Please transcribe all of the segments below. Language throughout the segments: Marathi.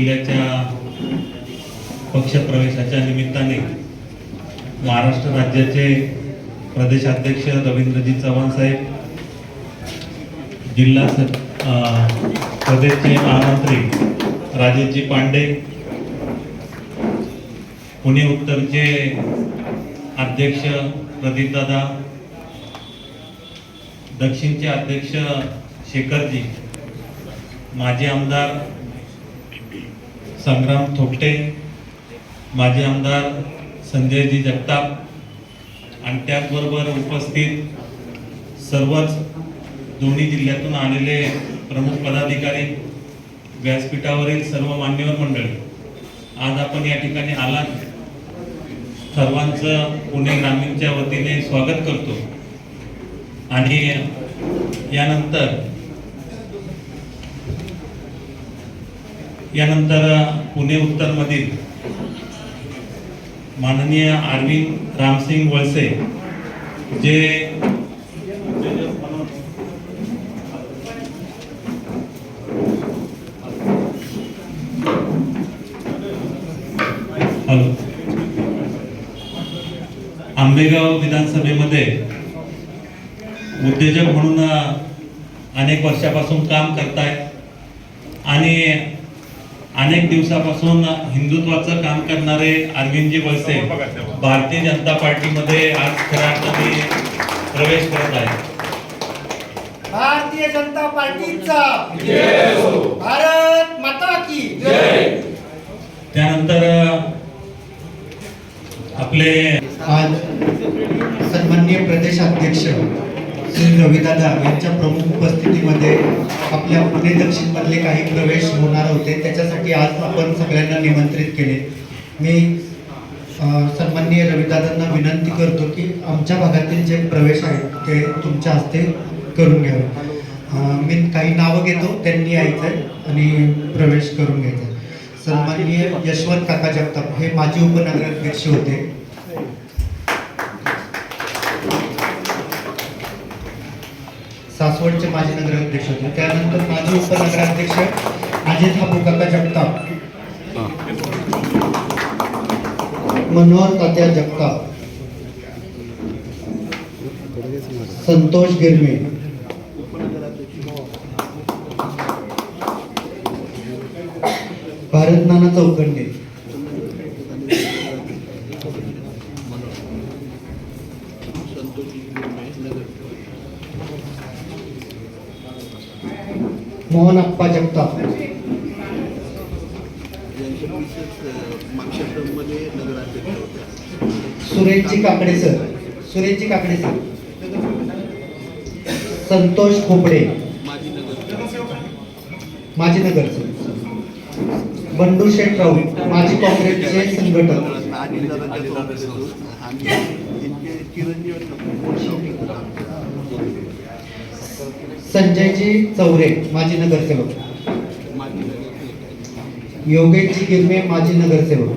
जिल्ह्याच्या पक्षप्रवेशाच्या निमित्ताने महाराष्ट्र राज्याचे प्रदेशाध्यक्ष रवींद्रजी चव्हाण साहेब जिल्हा प्रदेशचे महामंत्री राजेशजी पांडे पुणे उत्तरचे अध्यक्ष प्रदीपदादा दक्षिणचे अध्यक्ष शेखरजी माजी आमदार संग्राम थोपटे माजी आमदार संजयजी जगताप आणि त्याचबरोबर उपस्थित सर्वच दोन्ही जिल्ह्यातून आलेले प्रमुख पदाधिकारी व्यासपीठावरील सर्व मान्यवर मंडळी. आज आपण या ठिकाणी आलात. सर्वांचं पुणे ग्रामीणच्या वतीने स्वागत करतो. आणि यानंतर यानंतर पुणे उत्तरमधील माननीय अरविंद रामसिंग वळसे जे हॅलो. आंबेगाव विधानसभेमध्ये उद्योजक म्हणून अनेक वर्षापासून काम करतायत आणि अनेक दिवसापासून हिंदुत्वाचं काम करणारे अरविंदजी वळसे भारतीय जनता पार्टीमध्ये आज खऱ्या अर्थाने प्रवेश करत आहेत. भारतीय जनता पार्टीचा भारत माता की त्यानंतर आपले आज सन्माननीय प्रदेशाध्यक्ष श्री रविदादा यांच्या प्रमुख उपस्थितीमध्ये आपल्या पुणे दक्षिणमधले काही प्रवेश होणार होते. त्याच्यासाठी आज आपण सगळ्यांना निमंत्रित केले. मी सन्माननीय रविदादांना विनंती करतो की आमच्या भागातील जे प्रवेश आहेत ते तुमच्या हस्ते करून घ्यावे. मी काही नावं घेतो त्यांनी यायचं आहे आणि प्रवेश करून घ्यायचा. आहे. सन्माननीय यशवंत काका जगताप हे माजी उपनगराध्यक्ष होते. सासवडचे माजी नगराध्यक्ष होते. त्यानंतर माजी उपनगराध्यक्ष अजित हा काका जगताप. मनोहर तात्या जगताप. संतोष गिरमे. भारत नाना अप्पा जगताप. मागच्या सुरेशजी काकडे सर. सुरेशजी काकडे सर. संतोष खोपडे. माजी नगर माजी बंडू शेठ राऊत माजी काँग्रेसचे संघटक आणि आणि यांचे चिरंजीव संजयजी चौरे माजी नगरसेवक. योगेशजी गिरमे माजी नगरसेवक.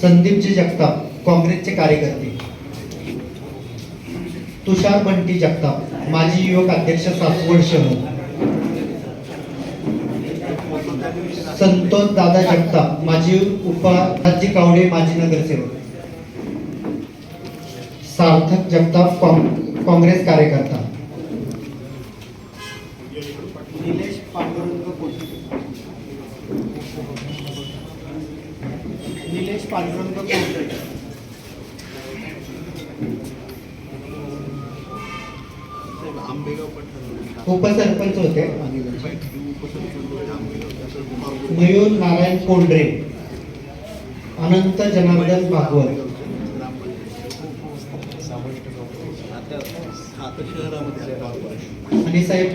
संदीपजी जगताप काँग्रेसचे कार्यकर्ते. तुषार बंटी जगताप माजी युवक अध्यक्ष सासवड शहर संतोष दादा जगताप माजी उपाजी कावडे माजी नगरसेवक. सार्थक जगताप काँग- काँग्रेस कार्यकर्ता. निलेश पांडुरंग कोटे उपसरपंच होते. मयूर नारायण कोंडरे. अनंत जनार्दन भागवत आता आता शहरामध्ये आता आपण आणि साहेब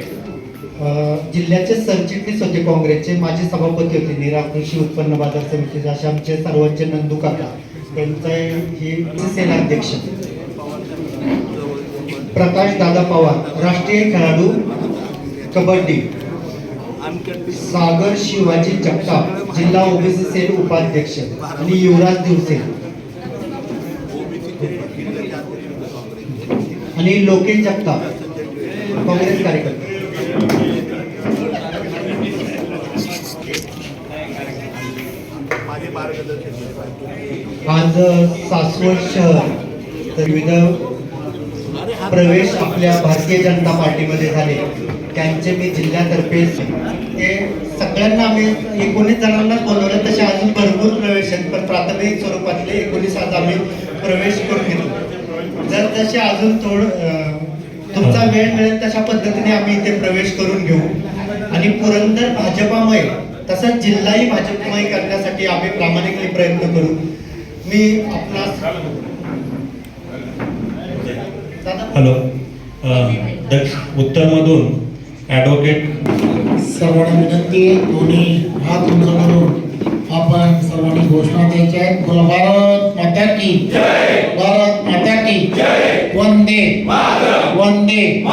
जिल्ह्याचे सरचिटणीस होते काँग्रेसचे माजी सभापती होते निरा कृषी उत्पन्न बाजार समितीचे असे आमचे सर्वांचे नंदू काका. त्यांचा हे सेनाध्यक्ष प्रकाश दादा पवार राष्ट्रीय खेळाडू कबड्डी. सागर शिवाजी जगताप जिल्हा ओबीसी सेल उपाध्यक्ष. आणि युवराज दिवसे ओबीसी जिल्ह्याचे अध्यक्ष होते काँग्रेसचे आणि लोकेश जगताप काँग्रेस कार्यकर्ते. आज सासवड शहर तर विविध प्रवेश आपल्या भारतीय जनता पार्टीमध्ये झाले. त्यांचे मी जिल्ह्यातर्फे ते सगळ्यांना आम्ही एकोणीस जणांना बोलवलं तसे अजून भरपूर प्रवेश आहेत. पण प्राथमिक स्वरूपातले एकोणीस आज आम्ही प्रवेश करून घेतो जर तसे अजून थोडं तुमचा वेळ मिळेल तशा पद्धतीने आम्ही इथे प्रवेश करून घेऊ. आणि पुरंदर भाजपामय तसंच जिल्हाही भाजपमय करण्यासाठी आम्ही प्रामाणिकपणे प्रयत्न करू. मी आपणास हॅलो. उत्तरमधून ॲडव्होकेट सर्वांना विनंती दोन्ही हात उंच करून आपण सर्वांनी घोषणा द्यायच्या आहेत बोला भारत माता की भारत माता की वंदे. वंदे.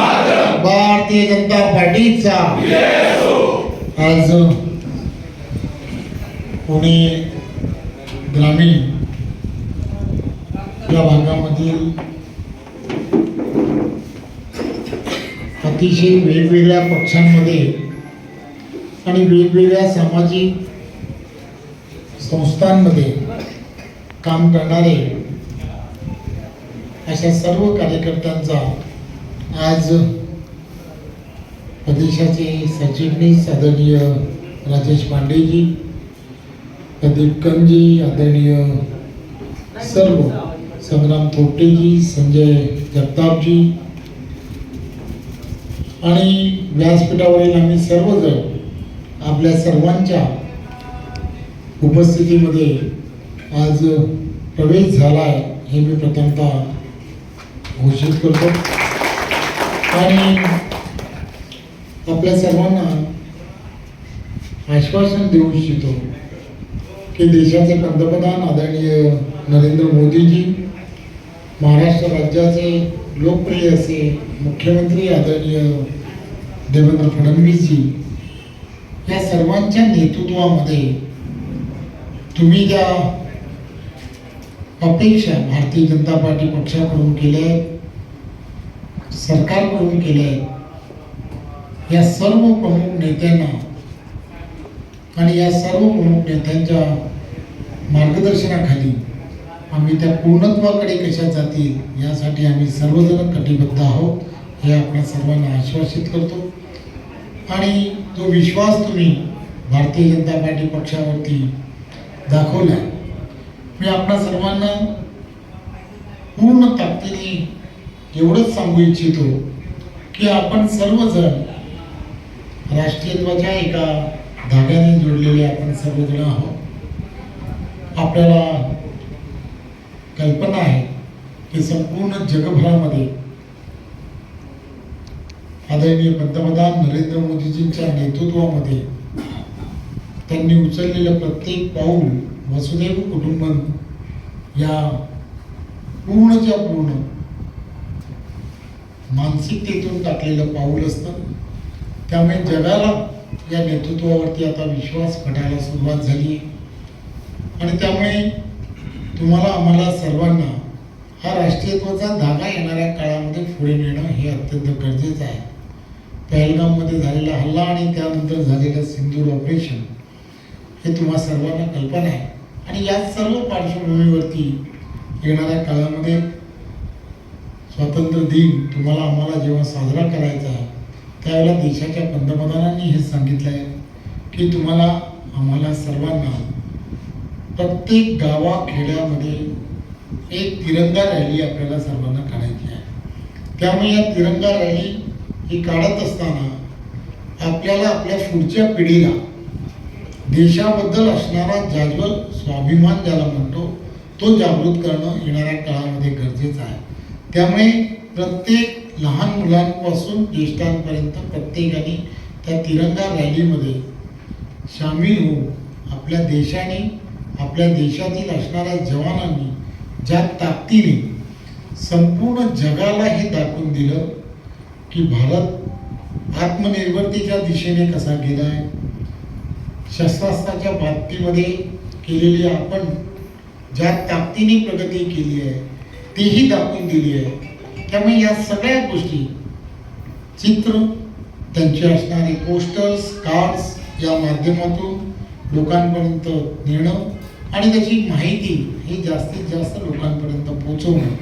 भारतीय जनता पार्टीचा. आज पुणे ग्रामीण या भागामधील अतिशय वेगवेगळ्या पक्षांमध्ये आणि वेगवेगळ्या सामाजिक संस्थांमध्ये काम करणारे अशा सर्व कार्यकर्त्यांचा आज प्रदेशाचे सचिवनीस आदरणीय राजेश पांडेजी प्रदीप कंजी आदरणीय सर्व संग्राम थोपटेजी संजय जगतापजी आणि व्यासपीठावरील आम्ही सर्वजण आपल्या सर्वांच्या उपस्थितीमध्ये आज प्रवेश झाला आहे हे मी प्रथमतः घोषित करतो. आणि आपल्या सर्वांना आश्वासन देऊ इच्छितो की देशाचे पंतप्रधान आदरणीय नरेंद्र मोदीजी महाराष्ट्र राज्याचे लोकप्रिय असे मुख्यमंत्री आदरणीय देवेंद्र फडणवीसजी या सर्वांच्या नेतृत्वामध्ये तुम्ही ज्या अपेक्षा भारतीय जनता पार्टी पक्षाकडून केल्या आहेत सरकारकडून केल्या आहेत या सर्व प्रमुख नेत्यांना आणि या सर्व प्रमुख नेत्यांच्या मार्गदर्शनाखाली आम्ही त्या पूर्णत्वाकडे कशा जातील यासाठी आम्ही सर्वजण कटिबद्ध आहोत हे आपल्या सर्वांना आश्वासित करतो. आणि तो विश्वास तुम्ही भारतीय जनता पार्टी पक्षावरती दाखवल्या. मी आपल्या सर्वांना पूर्ण ताकदीने एवढंच सांगू इच्छितो की आपण सर्वजण राष्ट्रीयत्वाच्या एका धाग्याने जोडलेले आपण सर्वजण आहोत. आपल्याला कल्पना आहे की संपूर्ण जगभरामध्ये आदरणीय पंतप्रधान नरेंद्र मोदीजींच्या नेतृत्वामध्ये त्यांनी उचललेलं प्रत्येक पाऊल वसुदैव कुटुंबन या पूर्णच्या पूर्ण मानसिकतेतून टाकलेलं पाऊल असतं त्यामुळे जगाला या नेतृत्वावरती आता विश्वास पटायला सुरुवात झाली आहे आणि त्यामुळे तुम्हाला आम्हाला सर्वांना हा राष्ट्रीयत्वाचा धागा येणाऱ्या काळामध्ये पुढे नेणं हे अत्यंत गरजेचं आहे. पहलगाममध्ये झालेला हल्ला आणि त्यानंतर झालेलं सिंदूर ऑपरेशन हे तुम्हा सर्वांना कल्पना आहे. आणि या सर्व पार्श्वभूमीवरती येणाऱ्या काळामध्ये स्वातंत्र्य दिन तुम्हाला आम्हाला जेव्हा साजरा करायचा आहे त्यावेळेला देशाच्या पंतप्रधानांनी हे सांगितलं आहे की तुम्हाला आम्हाला सर्वांना प्रत्येक गावाखेड्यामध्ये एक तिरंगा रॅली आपल्याला सर्वांना काढायची आहे. त्यामुळे या तिरंगा रॅली ही काढत असताना आपल्याला आपल्या पुढच्या पिढीला देशाबद्दल असणारा जाज्वल स्वाभिमान ज्याला म्हणतो तो जागृत करणं येणाऱ्या काळामध्ये गरजेचं आहे. त्यामुळे प्रत्येक लहान मुलांपासून ज्येष्ठांपर्यंत प्रत्येकाने त्या तिरंगा रॅलीमध्ये सामील होऊन आपल्या देशाने आपल्या देशातील असणाऱ्या जवानांनी ज्या ताकदीने संपूर्ण जगाला हे दाखवून दिलं की भारत आत्मनिर्भरतेच्या दिशेने कसा गेला आहे शस्त्रास्त्राच्या बाबतीमध्ये केलेली आपण ज्या ताकदीने प्रगती केली आहे तीही दाखवून दिली आहे. त्यामुळे या सगळ्या गोष्टी चित्र त्यांचे असणारे पोस्टर्स कार्ड्स या माध्यमातून लोकांपर्यंत नेणं आणि त्याची माहिती ही जास्तीत जास्त लोकांपर्यंत पोहोचवणं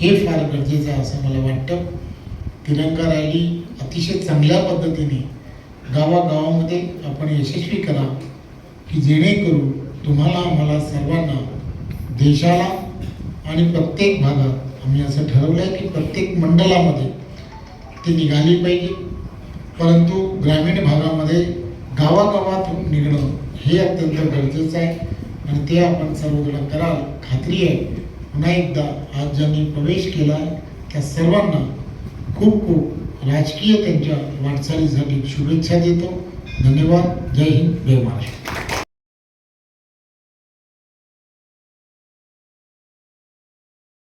हे फार गरजेचं आहे असं मला वाटतं. तिरंगा रॅली अतिशय चांगल्या पद्धतीने गावागावामध्ये आपण यशस्वी करा की जेणेकरून तुम्हाला आम्हाला सर्वांना देशाला आणि प्रत्येक भागात आम्ही असं ठरवलं आहे की प्रत्येक मंडळामध्ये ती निघाली पाहिजे. परंतु ग्रामीण भागामध्ये गावागावात निघणं हे अत्यंत गरजेचं आहे आणि ते आपण सर्वजण कराल खात्री आहे. पुन्हा एकदा आज ज्यांनी प्रवेश केला आहे त्या सर्वांना खूप खूप राजकीय त्यांच्या वाटचालीसाठी शुभेच्छा देतो. धन्यवाद. जय हिंद. जय महाराष्ट्र.